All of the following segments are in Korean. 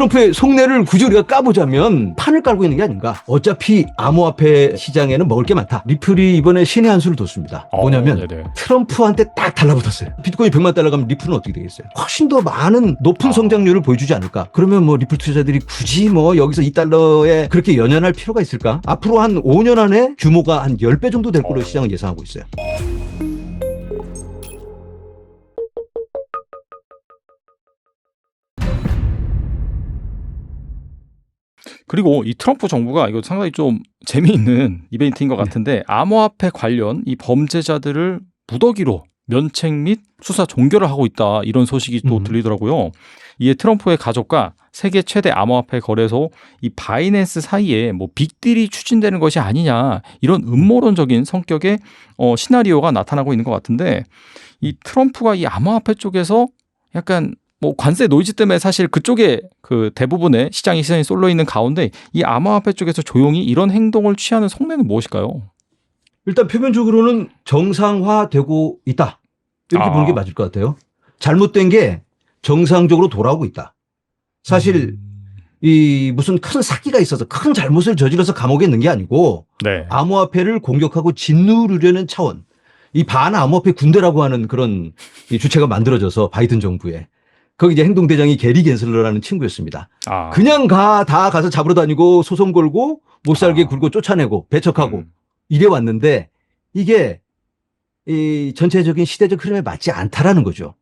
트럼프의 속내를 굳이 우리가 까보자면 판을 깔고 있는 게 아닌가. 어차피 암호화폐 시장에는 먹을 게 많다. 리플이 이번에 신의 한 수를 뒀습니다. 어, 뭐냐면 네네. 트럼프한테 딱 달라붙었어요. 비트코인 100만 달러 가면 리플은 어떻게 되겠어요? 훨씬 더 많은 높은 아. 성장률을 보여주지 않을까? 그러면 뭐 리플 투자들이 굳이 뭐 여기서 2달러에 그렇게 연연할 필요가 있을까? 앞으로 한 5년 안에 규모가 한 10배 정도 될 걸로 어. 시장은 예상하고 있어요. 그리고 이 트럼프 정부가 이거 상당히 좀 재미있는 이벤트인 것 같은데 암호화폐 관련 이 범죄자들을 무더기로 면책 및 수사 종결을 하고 있다 이런 소식이 또 음. 들리더라고요. 이에 트럼프의 가족과 세계 최대 암호화폐 거래소 이 바이낸스 사이에 뭐 빅딜이 추진되는 것이 아니냐 이런 음모론적인 성격의 어, 시나리오가 나타나고 있는 것 같은데 이 트럼프가 이 암호화폐 쪽에서 약간 뭐 관세 노이즈 때문에 사실 그쪽에 그 대부분의 시장의 시선이 쏠려 있는 가운데 이 암호화폐 쪽에서 조용히 이런 행동을 취하는 속내는 무엇일까요? 일단 표면적으로는 정상화되고 있다. 이렇게 아. 보는 게 맞을 것 같아요. 잘못된 게 정상적으로 돌아오고 있다. 사실 이 무슨 큰 사기가 있어서 큰 잘못을 저질러서 감옥에 있는 게 아니고 네. 암호화폐를 공격하고 짓누르려는 차원. 이 반암호화폐 군대라고 하는 그런 이 주체가 만들어져서 바이든 정부에 거기 이제 행동대장이 게리 겐슬러라는 친구였습니다. 아. 그냥 가 다 가서 잡으러 다니고 소송 걸고 못 살게 아. 굴고 쫓아내고 배척하고 음. 이래 왔는데 이게 이 전체적인 시대적 흐름에 맞지 않다라는 거죠.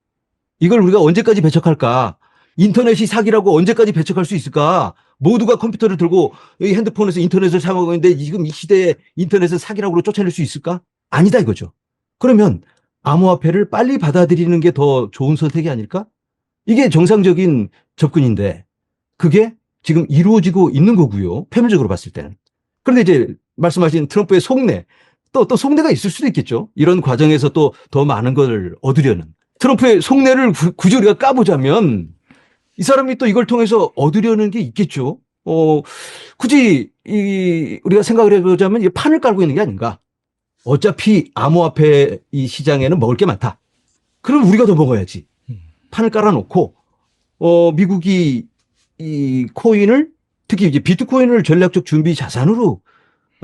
이걸 우리가 언제까지 배척할까? 인터넷이 사기라고 언제까지 배척할 수 있을까? 모두가 컴퓨터를 들고 이 핸드폰에서 인터넷을 사용하고 있는데 지금 이 시대에 인터넷을 사기라고 쫓아낼 수 있을까? 아니다 이거죠. 그러면 암호화폐를 빨리 받아들이는 게 더 좋은 선택이 아닐까? 이게 정상적인 접근인데 그게 지금 이루어지고 있는 거고요. 표면적으로 봤을 때는. 그런데 이제 말씀하신 트럼프의 속내 또, 또 속내가 있을 수도 있겠죠. 이런 과정에서 또 더 많은 걸 얻으려는. 트럼프의 속내를 구- 굳이 우리가 까보자면 이 사람이 또 이걸 통해서 얻으려는 게 있겠죠. 어, 굳이 이 우리가 생각을 해보자면 이 판을 깔고 있는 게 아닌가. 어차피 암호화폐 이 시장에는 먹을 게 많다. 그럼 우리가 더 먹어야지. 음. 판을 깔아놓고 어, 미국이 이 코인을 특히 이제 비트코인을 전략적 준비 자산으로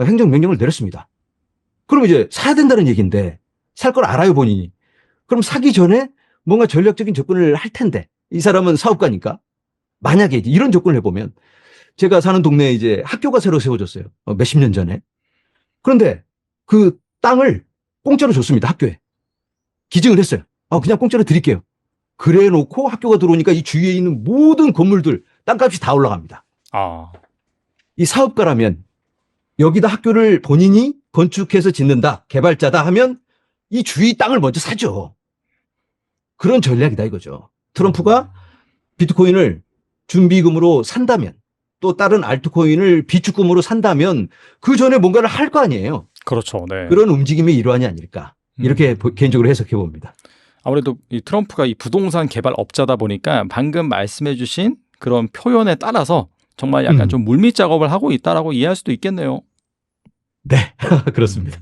행정 명령을 내렸습니다. 그럼 이제 사야 된다는 얘기인데 살 걸 알아요 본인이. 그럼 사기 전에 뭔가 전략적인 접근을 할 텐데 이 사람은 사업가니까 만약에 이런 접근을 해보면 제가 사는 동네에 이제 학교가 새로 세워졌어요. 어, 몇십 년 전에. 그런데 그 땅을 공짜로 줬습니다. 학교에. 기증을 했어요. 아, 그냥 공짜로 드릴게요. 그래 놓고 학교가 들어오니까 이 주위에 있는 모든 건물들 땅값이 다 올라갑니다. 아. 이 사업가라면 여기다 학교를 본인이 건축해서 짓는다, 개발자다 하면 이 주위 땅을 먼저 사죠. 그런 전략이다 이거죠. 트럼프가 비트코인을 준비금으로 산다면 또 다른 알트코인을 비축금으로 산다면 그 전에 뭔가를 할 거 아니에요. 그렇죠. 네. 그런 움직임의 일환이 아닐까. 이렇게 음. 보- 개인적으로 해석해 봅니다. 아무래도 이 트럼프가 이 부동산 개발 업자다 보니까 방금 말씀해 주신 그런 표현에 따라서 정말 약간 음. 좀 물밑 작업을 하고 있다라고 이해할 수도 있겠네요. 네, 그렇습니다.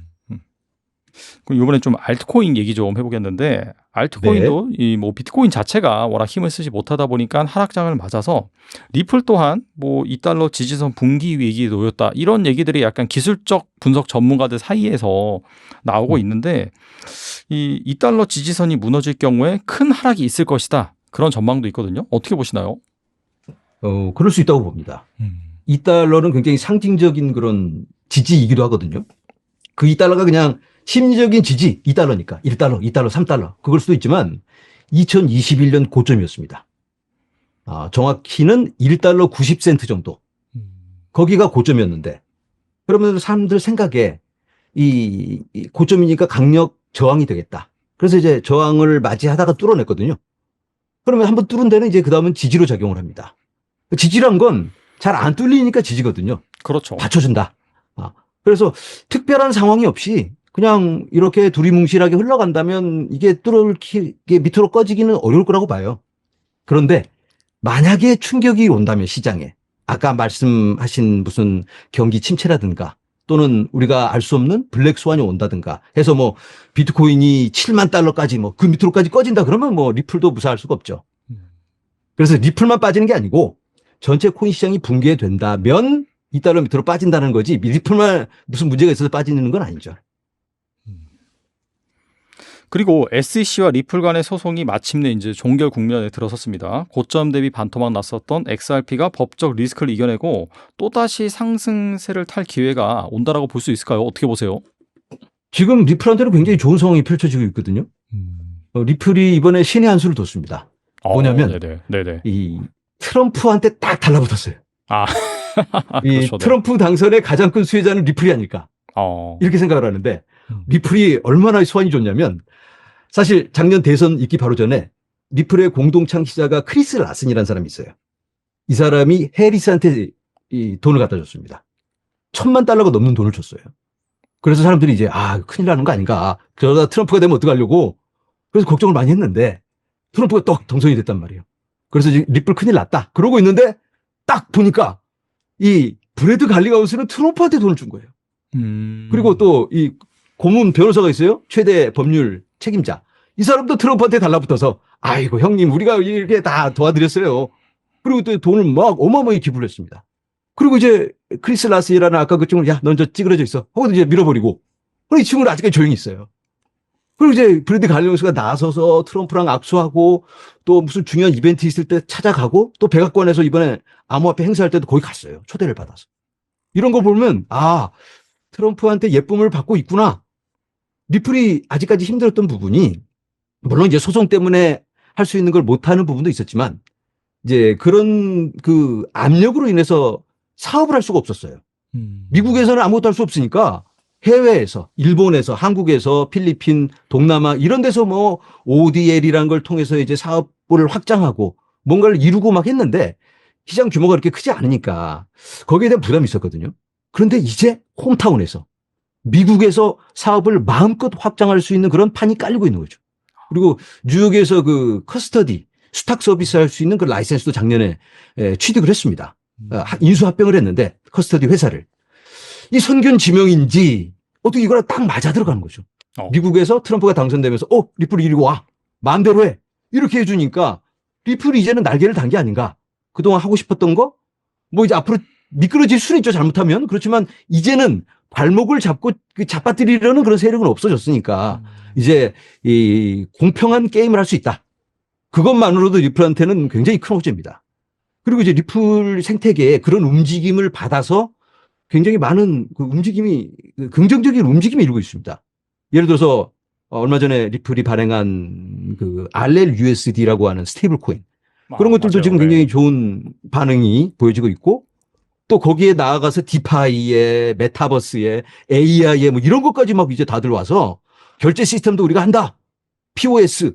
음. 그럼 이번에 좀 알트코인 얘기 좀 해보겠는데 알트코인도 네. 이뭐 비트코인 자체가 워낙 힘을 쓰지 못하다 보니까 하락장을 맞아서 리플 또한 뭐 2달러 지지선 붕기 위기에 놓였다 이런 얘기들이 약간 기술적 분석 전문가들 사이에서 나오고 음. 있는데 이 2달러 지지선이 무너질 경우에 큰 하락이 있을 것이다 그런 전망도 있거든요. 어떻게 보시나요? 어, 그럴 수 있다고 봅니다. 2달러는 굉장히 상징적인 그런 지지이기도 하거든요. 그 2달러가 그냥 심리적인 지지 2달러니까 1달러, 2달러, 3달러 그걸 수도 있지만 2021년 고점이었습니다. 아, 정확히는 1달러 90센트 정도. 거기가 고점이었는데 그러면 사람들 생각에 이, 이 고점이니까 강력 저항이 되겠다. 그래서 이제 저항을 맞이하다가 뚫어냈거든요. 그러면 한번 뚫은 데는 이제 그 다음은 지지로 작용을 합니다. 지지란 건 잘 안 뚫리니까 지지거든요. 그렇죠. 받쳐준다. 아, 그래서 특별한 상황이 없이 그냥 이렇게 두리뭉실하게 흘러간다면 이게 뚫기, 이게 밑으로 꺼지기는 어려울 거라고 봐요. 그런데 만약에 충격이 온다면 시장에 아까 말씀하신 무슨 경기 침체라든가 또는 우리가 알 수 없는 블랙 스완이 온다든가 해서 뭐 비트코인이 7만 달러까지 뭐 그 밑으로까지 꺼진다 그러면 뭐 리플도 무사할 수가 없죠. 음. 그래서 리플만 빠지는 게 아니고 전체 코인 시장이 붕괴된다면 이달러 밑으로 빠진다는 거지 리플만 무슨 문제가 있어서 빠지는 건 아니죠. 그리고 SEC와 리플 간의 소송이 마침내 이제 종결 국면에 들어섰습니다. 고점 대비 반토막 났었던 XRP가 법적 리스크를 이겨내고 또다시 상승세를 탈 기회가 온다라고 볼 수 있을까요? 어떻게 보세요? 지금 리플한테는 굉장히 좋은 상황이 펼쳐지고 있거든요. 어, 리플이 이번에 신의 한 수를 뒀습니다. 뭐냐면 어, 네네, 네네. 이 트럼프한테 딱 달라붙었어요. 아, 이 그렇죠, 네. 트럼프 당선의 가장 큰 수혜자는 리플이 아닐까 어, 이렇게 생각을 하는데 음. 리플이 얼마나 소환이 좋냐면 사실 작년 대선 있기 바로 전에 리플의 공동 창시자가 크리스 라슨이라는 사람이 있어요. 이 사람이 해리스한테 이 돈을 갖다 줬습니다. 천만 달러가 넘는 돈을 줬어요. 그래서 사람들이 이제 아 큰일 나는 거 아닌가. 그러다 트럼프가 되면 어떡하려고 그래서 걱정을 많이 했는데 트럼프가 떡 당선이 됐단 말이에요. 그래서 지금 리플 큰일 났다. 그러고 있는데 딱 보니까 이 브래드 갈리가우스는 트럼프한테 돈을 준 거예요. 음. 그리고 또 이 고문 변호사가 있어요. 최대 법률 책임자. 이 사람도 트럼프한테 달라붙어서 아이고 형님 우리가 이렇게 다 도와드렸어요. 그리고 또 돈을 막 어마어마하게 기부를 했습니다. 그리고 이제 크리스 라스라는 아까 그 친구 야넌 저 찌그러져 있어. 하고 이제 밀어버리고. 그리고 이 친구는 아직까지 조용히 있어요. 그리고 이제 브래드 갈리오스가 나서서 트럼프랑 악수하고 또 무슨 중요한 이벤트 있을 때 찾아가고 또 백악관에서 이번에 암호화폐 행사할 때도 거기 갔어요. 초대를 받아서. 이런 거 보면 아 트럼프한테 예쁨을 받고 있구나. 리플이 아직까지 힘들었던 부분이 물론 이제 소송 때문에 할 수 있는 걸 못하는 부분도 있었지만 이제 그런 그 압력으로 인해서 사업을 할 수가 없었어요. 음. 미국에서는 아무것도 할 수 없으니까 해외에서 일본에서 한국에서 필리핀 동남아 이런 데서 뭐 ODL이라는 걸 통해서 이제 사업을 확장하고 뭔가를 이루고 막 했는데 시장 규모가 그렇게 크지 않으니까 거기에 대한 부담이 있었거든요. 그런데 이제 홈타운에서 미국에서 사업을 마음껏 확장할 수 있는 그런 판이 깔리고 있는 거죠. 그리고 뉴욕에서 그 커스터디 수탁 서비스 할 수 있는 그 라이센스도 작년에 에, 취득을 했습니다. 어, 하- 인수합병을 했는데 커스터디 회사를 이 선균 지명인지 어떻게 이거랑 딱 맞아 들어가는 거죠. 어. 미국에서 트럼프가 당선되면서 어 리플 이리 와 마음대로 해 이렇게 해주니까 리플이 이제는 날개를 단 게 아닌가 그동안 하고 싶었던 거 뭐 이제 앞으로 미끄러질 수는 있죠 잘못하면 그렇지만 이제는 발목을 잡고 그 잡아뜨리려는 그런 세력은 없어졌으니까 이제 이 공평한 게임을 할 수 있다. 그것만으로도 리플한테는 굉장히 큰 호재입니다. 그리고 이제 리플 생태계에 그런 움직임을 받아서 굉장히 많은 그 움직임이 그 긍정적인 움직임이 이루고 있습니다. 예를 들어서 어, 얼마 전에 리플이 발행한 그 RL USD라고 하는 스테이블 코인 그런 아, 것들도 맞아요. 지금 네. 굉장히 좋은 반응이 보여지고 있고 또 거기에 나아가서 디파이에 메타버스에 AI에 뭐 이런 것까지 막 이제 다들 와서 결제 시스템도 우리가 한다. POS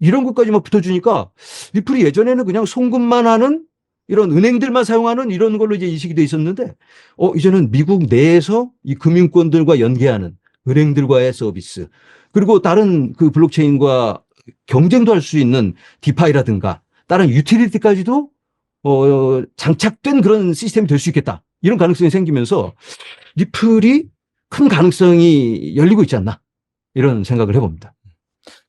이런 것까지 막 붙어주니까 리플이 예전에는 그냥 송금만 하는 이런 은행들만 사용하는 이런 걸로 이제 인식이 돼 있었는데 어 이제는 미국 내에서 이 금융권들과 연계하는 은행들과의 서비스 그리고 다른 그 블록체인과 경쟁도 할 수 있는 디파이라든가 다른 유틸리티까지도 어, 장착된 그런 시스템이 될 수 있겠다. 이런 가능성이 생기면서 리플이 큰 가능성이 열리고 있지 않나. 이런 생각을 해봅니다.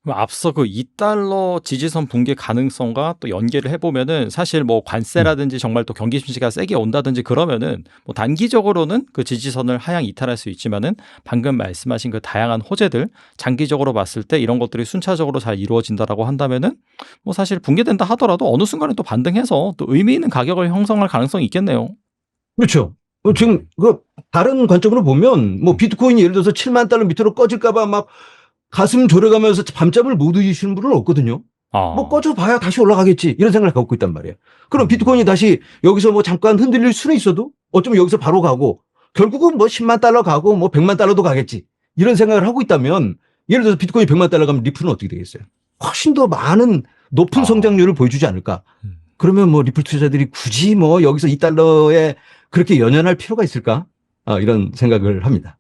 앞서 그 2달러 지지선 붕괴 가능성과 또 연계를 해보면은 사실 뭐 관세라든지 음. 정말 또 경기 침체가 세게 온다든지 그러면은 뭐 단기적으로는 그 지지선을 하향 이탈할 수 있지만은 방금 말씀하신 그 다양한 호재들 장기적으로 봤을 때 이런 것들이 순차적으로 잘 이루어진다라고 한다면은 뭐 사실 붕괴된다 하더라도 어느 순간에 또 반등해서 또 의미 있는 가격을 형성할 가능성이 있겠네요. 그렇죠. 어, 지금 그 다른 관점으로 보면 뭐 비트코인이 예를 들어서 7만 달러 밑으로 꺼질까봐 막 가슴 졸여가면서 밤잠을 못 이기시는 분은 없거든요. 아. 뭐 꺼져봐야 다시 올라가겠지 이런 생각을 갖고 있단 말이에요. 그럼 비트코인이 다시 여기서 뭐 잠깐 흔들릴 수는 있어도 어쩌면 여기서 바로 가고 결국은 뭐 10만 달러 가고 뭐 100만 달러도 가겠지 이런 생각을 하고 있다면 예를 들어서 비트코인이 100만 달러 가면 리플은 어떻게 되겠어요? 훨씬 더 많은 높은 아. 성장률을 보여주지 않을까? 음. 그러면 뭐 리플 투자자들이 굳이 뭐 여기서 2달러에 그렇게 연연할 필요가 있을까? 아, 이런 생각을 합니다.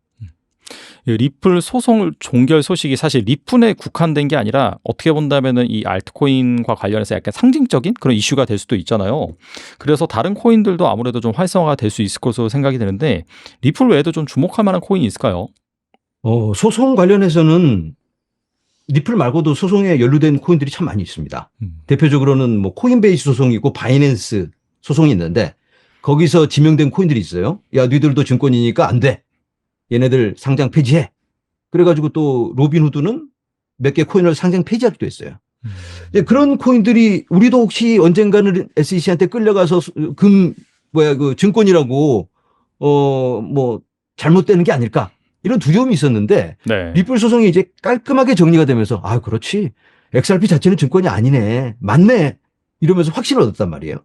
이 리플 소송 종결 소식이 사실 리플에 국한된 게 아니라 어떻게 본다면은 이 알트코인과 관련해서 약간 상징적인 그런 이슈가 될 수도 있잖아요. 그래서 다른 코인들도 아무래도 좀 활성화가 될 수 있을 것으로 생각이 되는데 리플 외에도 좀 주목할 만한 코인이 있을까요? 어, 소송 관련해서는 리플 말고도 소송에 연루된 코인들이 참 많이 있습니다. 음. 대표적으로는 뭐 코인베이스 소송이 있고 바이낸스 소송이 있는데 거기서 지명된 코인들이 있어요. 야, 니들도 증권이니까 안 돼. 얘네들 상장 폐지해. 그래가지고 또 로빈후드는 몇 개 코인을 상장 폐지하기도 했어요. 이제 그런 코인들이 우리도 혹시 언젠가는 SEC한테 끌려가서 수- 금 뭐야 그 증권이라고 어 뭐 잘못되는 게 아닐까 이런 두려움이 있었는데 네. 리플 소송이 이제 깔끔하게 정리가 되면서 아 그렇지 XRP 자체는 증권이 아니네 맞네 이러면서 확신을 얻었단 말이에요.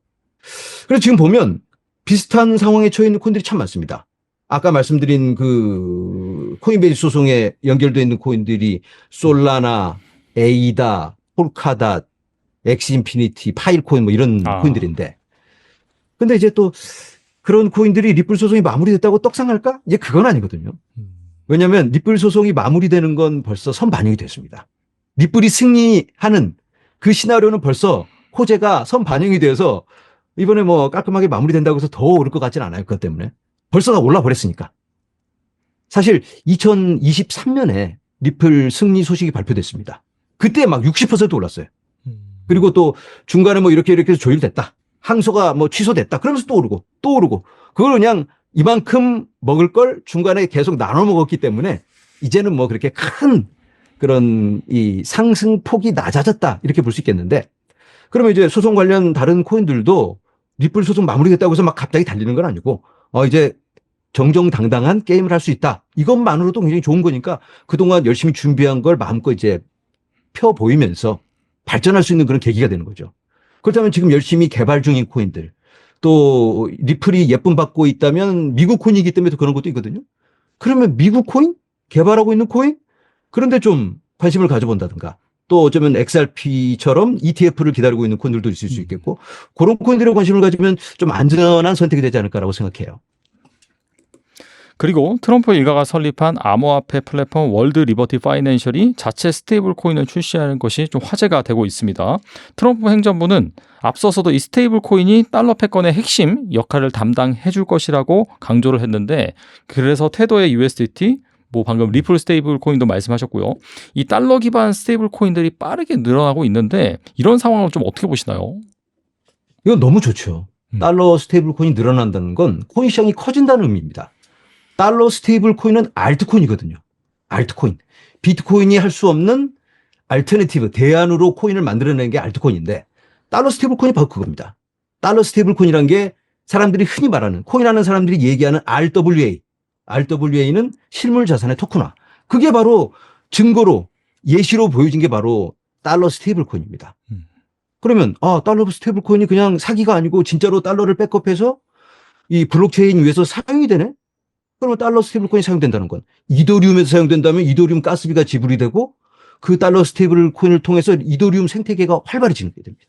그래서 지금 보면 비슷한 상황에 처해 있는 코인들이 참 많습니다. 아까 말씀드린 그 코인베이스 소송에 연결되어 있는 코인들이 솔라나, 에이다, 폴카닷, 엑스인피니티, 파일코인 뭐 이런 아. 코인들인데 근데 이제 또 그런 코인들이 리플 소송이 마무리됐다고 떡상할까? 이제 그건 아니거든요. 음. 왜냐하면 리플 소송이 마무리되는 건 벌써 선 반영이 됐습니다. 리플이 승리하는 그 시나리오는 벌써 호재가 선 반영이 돼서 이번에 뭐 깔끔하게 마무리된다고 해서 더 오를 것 같지는 않아요. 그것 때문에. 벌써 다 올라버렸으니까. 사실 2023년에 리플 승리 소식이 발표됐습니다. 그때 막 60% 올랐어요. 그리고 또 중간에 뭐 이렇게 이렇게 해서 조율됐다. 항소가 뭐 취소됐다. 그러면서 또 오르고 또 오르고 그걸 그냥 이만큼 먹을 걸 중간에 계속 나눠 먹었기 때문에 이제는 뭐 그렇게 큰 그런 이 상승 폭이 낮아졌다. 이렇게 볼 수 있겠는데 그러면 이제 소송 관련 다른 코인들도 리플 소송 마무리됐다고 해서 막 갑자기 달리는 건 아니고 어 이제 정정당당한 게임을 할 수 있다. 이것만으로도 굉장히 좋은 거니까 그동안 열심히 준비한 걸 마음껏 이제 펴 보이면서 발전할 수 있는 그런 계기가 되는 거죠. 그렇다면 지금 열심히 개발 중인 코인들, 또 리플이 예쁨 받고 있다면 미국 코인이기 때문에 또 그런 것도 있거든요. 그러면 미국 코인? 개발하고 있는 코인? 그런데 좀 관심을 가져본다든가. 또 어쩌면 XRP처럼 ETF를 기다리고 있는 코인들도 있을 수 있겠고, 그런 코인들에 관심을 가지면 좀 안전한 선택이 되지 않을까라고 생각해요. 그리고 트럼프 일가가 설립한 암호화폐 플랫폼 월드 리버티 파이낸셜이 자체 스테이블 코인을 출시하는 것이 좀 화제가 되고 있습니다. 트럼프 행정부는 앞서서도 이 스테이블 코인이 달러 패권의 핵심 역할을 담당해 줄 것이라고 강조를 했는데 그래서 태도의 USDT 뭐 방금 리플 스테이블 코인도 말씀하셨고요. 이 달러 기반 스테이블 코인들이 빠르게 늘어나고 있는데 이런 상황을 좀 어떻게 보시나요? 이건 너무 좋죠. 음. 달러 스테이블 코인이 늘어난다는 건 코인 시장이 커진다는 의미입니다. 달러 스테이블 코인은 알트코인이거든요. 알트코인. 비트코인이 할 수 없는 알터네티브, 대안으로 코인을 만들어내는 게 알트코인인데 달러 스테이블 코인이 바로 그겁니다. 달러 스테이블 코인이란 게 사람들이 흔히 말하는 코인하는 사람들이 얘기하는 RWA. RWA는 실물 자산의 토큰화. 그게 바로 증거로 예시로 보여진 게 바로 달러 스테이블 코인입니다. 음. 그러면 아 달러 스테이블 코인이 그냥 사기가 아니고 진짜로 달러를 백업해서 이 블록체인 위에서 사용이 되네? 그러면 달러 스테이블 코인이 사용된다는 건 이더리움에서 사용된다면 이더리움 가스비가 지불이 되고 그 달러 스테이블 코인을 통해서 이더리움 생태계가 활발해지는 게 됩니다.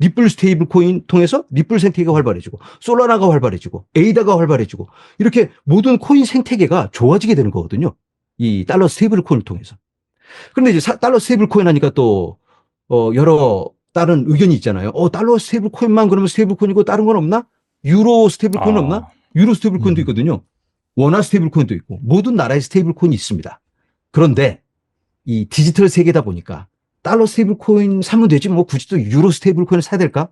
리플 스테이블 코인 통해서 리플 생태계가 활발해지고 솔라나가 활발해지고 에이다가 활발해지고 이렇게 모든 코인 생태계가 좋아지게 되는 거거든요. 이 달러 스테이블 코인을 통해서. 그런데 이제 사- 달러 스테이블 코인 하니까 또 어, 여러 다른 의견이 있잖아요. 어, 달러 스테이블 코인만 그러면 스테이블 코인이고 다른 건 없나? 유로 스테이블 코인 아, 없나? 유로 스테이블 코인도 음. 있거든요. 원화 스테이블 코인도 있고 모든 나라의 스테이블 코인이 있습니다. 그런데 이 디지털 세계다 보니까 달러 스테이블 코인 사면 되지 뭐 굳이 또 유로 스테이블 코인을 사야 될까?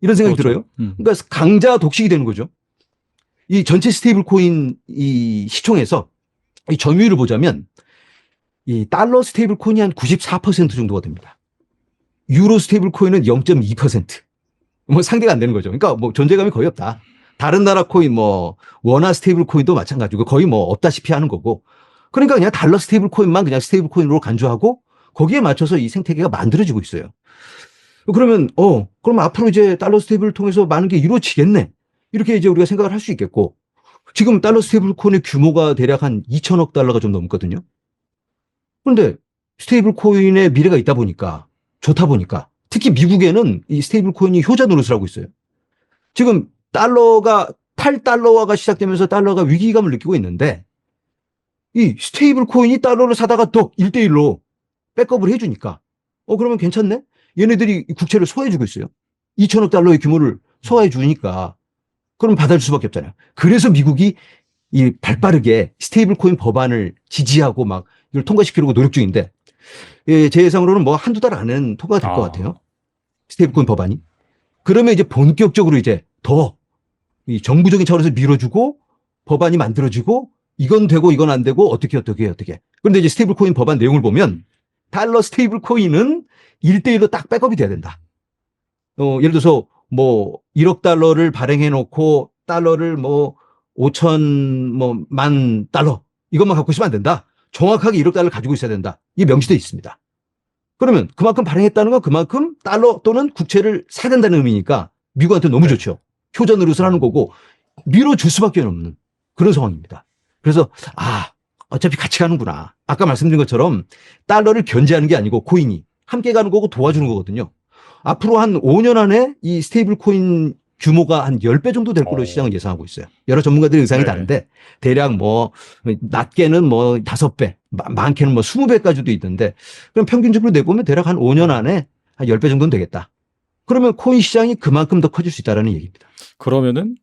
이런 생각이 그렇죠. 들어요. 음. 그러니까 강자 독식이 되는 거죠. 이 전체 스테이블 코인 이 시총에서 이 점유율을 보자면 이 달러 스테이블 코인이 한 94% 정도가 됩니다. 유로 스테이블 코인은 0.2%. 뭐 상대가 안 되는 거죠. 그러니까 뭐 존재감이 거의 없다. 다른 나라 코인 뭐 원화 스테이블 코인도 마찬가지고 거의 뭐 없다시피 하는 거고. 그러니까 그냥 달러 스테이블 코인만 그냥 스테이블 코인으로 간주하고 거기에 맞춰서 이 생태계가 만들어지고 있어요. 그러면 어 그럼 앞으로 이제 달러 스테이블을 통해서 많은 게 이루어지겠네. 이렇게 이제 우리가 생각을 할 수 있겠고 지금 달러 스테이블 코인의 규모가 대략 한 2천억 달러가 좀 넘거든요. 그런데 스테이블 코인의 미래가 있다 보니까 좋다 보니까 특히 미국에는 이 스테이블 코인이 효자 노릇을 하고 있어요. 지금 달러가 8달러화가 시작되면서 달러가 위기감을 느끼고 있는데 이 스테이블 코인이 달러를 사다가 더 1대1로 백업을 해주니까 어 그러면 괜찮네? 얘네들이 이 국채를 소화해주고 있어요. 2천억 달러의 규모를 소화해주니까 그럼 받아줄 수밖에 없잖아요. 그래서 미국이 이 발빠르게 스테이블 코인 법안을 지지하고 막 이걸 통과시키려고 노력 중인데 예, 제 예상으로는 뭐 한두 달 안에는 통과가 될것 아. 같아요. 스테이블 코인 법안이. 그러면 이제 본격적으로 이제 더 이 정부적인 차원에서 밀어주고 법안이 만들어지고 이건 되고 이건 안 되고 어떻게 어떻게 어떻게. 그런데 이제 스테이블 코인 법안 내용을 보면 달러 스테이블 코인은 1대1로 딱 백업이 돼야 된다. 어, 예를 들어서 뭐 1억 달러를 발행해 놓고 달러를 뭐 5천 뭐 만 달러 이것만 갖고 있으면 안 된다. 정확하게 1억 달러를 가지고 있어야 된다. 이게 명시돼 있습니다. 그러면 그만큼 발행했다는 건 그만큼 달러 또는 국채를 사야 된다는 의미니까 미국한테 너무 좋죠. 효자 노릇을 하는 거고 밀어줄 수밖에 없는 그런 상황입니다. 그래서 아 어차피 같이 가는구나. 아까 말씀드린 것처럼 달러를 견제하는 게 아니고 코인이 함께 가는 거고 도와주는 거거든요. 앞으로 한 5년 안에 이 스테이블 코인 규모가 한 10배 정도 될 걸로 어. 시장은 예상하고 있어요. 여러 전문가들의 의상이 네. 다른데 대략 뭐 낮게는 뭐 5배, 마- 많게는 뭐 20배까지도 있는데 그럼 평균적으로 내보면 대략 한 5년 안에 한 10배 정도는 되겠다. 그러면 코인 시장이 그만큼 더 커질 수 있다는 얘기입니다. 그러면은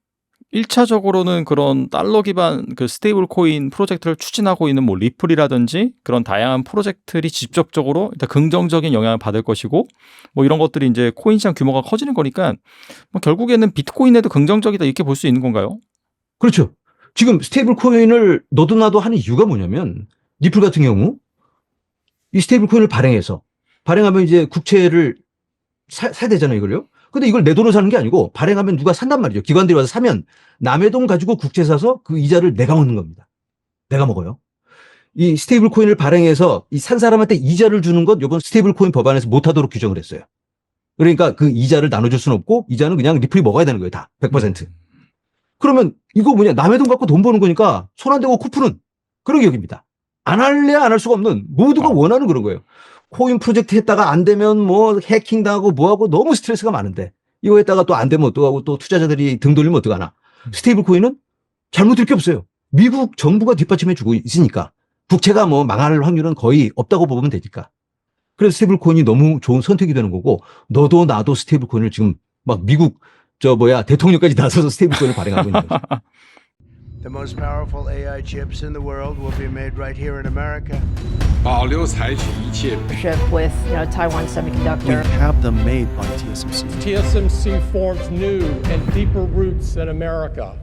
1차적으로는 그런 달러 기반 그 스테이블 코인 프로젝트를 추진하고 있는 뭐 리플이라든지 그런 다양한 프로젝트들이 직접적으로 일단 긍정적인 영향을 받을 것이고 뭐 이런 것들이 이제 코인 시장 규모가 커지는 거니까 뭐 결국에는 비트코인에도 긍정적이다 이렇게 볼 수 있는 건가요? 그렇죠. 지금 스테이블 코인을 너도 나도 하는 이유가 뭐냐면 리플 같은 경우 이 스테이블 코인을 발행해서 발행하면 이제 국채를 사, 사야 되잖아요, 이걸요. 근데 이걸 내 돈으로 사는 게 아니고 발행하면 누가 산단 말이죠. 기관들이 와서 사면 남의 돈 가지고 국채 사서 그 이자를 내가 먹는 겁니다. 내가 먹어요. 이 스테이블 코인을 발행해서 이 산 사람한테 이자를 주는 것 요번 스테이블 코인 법안에서 못하도록 규정을 했어요. 그러니까 그 이자를 나눠줄 수는 없고 이자는 그냥 리플이 먹어야 되는 거예요, 다. 100%. 그러면 이거 뭐냐 남의 돈 갖고 돈 버는 거니까 손 안 대고 쿠프는 그런 격입니다. 안 할래 안할 수가 없는 모두가 어. 원하는 그런 거예요. 코인 프로젝트 했다가 안 되면 뭐 해킹 당하고 뭐하고 너무 스트레스가 많은데 이거 했다가 또 안 되면 어떡하고 또 투자자들이 등 돌리면 어떡하나. 스테이블 코인은 잘못될 게 없어요. 미국 정부가 뒷받침해 주고 있으니까 국채가 뭐 망할 확률은 거의 없다고 보면 되니까. 그래서 스테이블 코인이 너무 좋은 선택이 되는 거고 너도 나도 스테이블 코인을 지금 막 미국 저 뭐야 대통령까지 나서서 스테이블 코인을 발행하고 있는 거죠. The most powerful AI chips in the world will be made right here in America. 保留采取一切 partnership with you know Taiwan We Semiconductor. have them made by TSMC. TSMC forms new and deeper roots in America.